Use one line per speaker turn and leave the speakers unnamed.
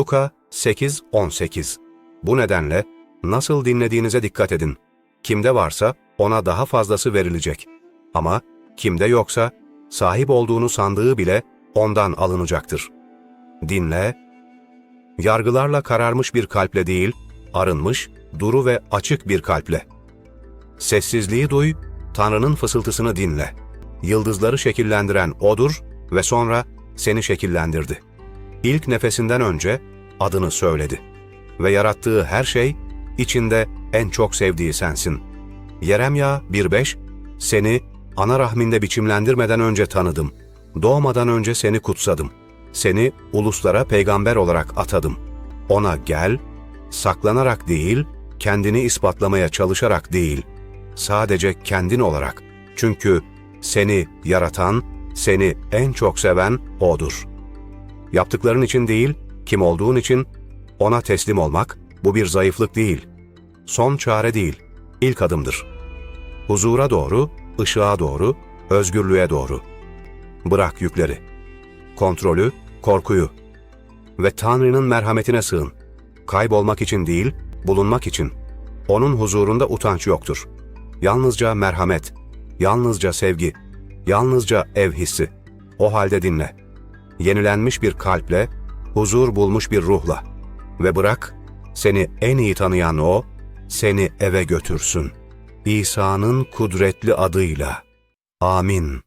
Luka 8:18 Bu nedenle nasıl dinlediğinize dikkat edin. Kimde varsa ona daha fazlası verilecek. Ama kimde yoksa sahip olduğunu sandığı bile ondan alınacaktır. Dinle, yargılarla kararmış bir kalple değil, arınmış, duru ve açık bir kalple. Sessizliği duy, Tanrı'nın fısıltısını dinle. Yıldızları şekillendiren O'dur ve sonra seni şekillendirdi. İlk nefesinden önce adını söyledi. Ve yarattığı her şey, içinde en çok sevdiği sensin. Yeremya 1.5 Seni ana rahminde biçimlendirmeden önce tanıdım. Doğmadan önce seni kutsadım. Seni uluslara peygamber olarak atadım. Ona gel, saklanarak değil, kendini ispatlamaya çalışarak değil, sadece kendin olarak. Çünkü seni yaratan, seni en çok seven O'dur. Yaptıkların için değil, kim olduğun için ona teslim olmak, bu bir zayıflık değil. Son çare değil, ilk adımdır. Huzura doğru, ışığa doğru, özgürlüğe doğru. Bırak yükleri. Kontrolü, korkuyu. Ve Tanrı'nın merhametine sığın. Kaybolmak için değil, bulunmak için. Onun huzurunda utanç yoktur. Yalnızca merhamet, yalnızca sevgi, yalnızca ev hissi. O halde dinle. Yenilenmiş bir kalple, huzur bulmuş bir ruhla. Ve bırak, seni en iyi tanıyan O, seni eve götürsün. İsa'nın kudretli adıyla. Amin.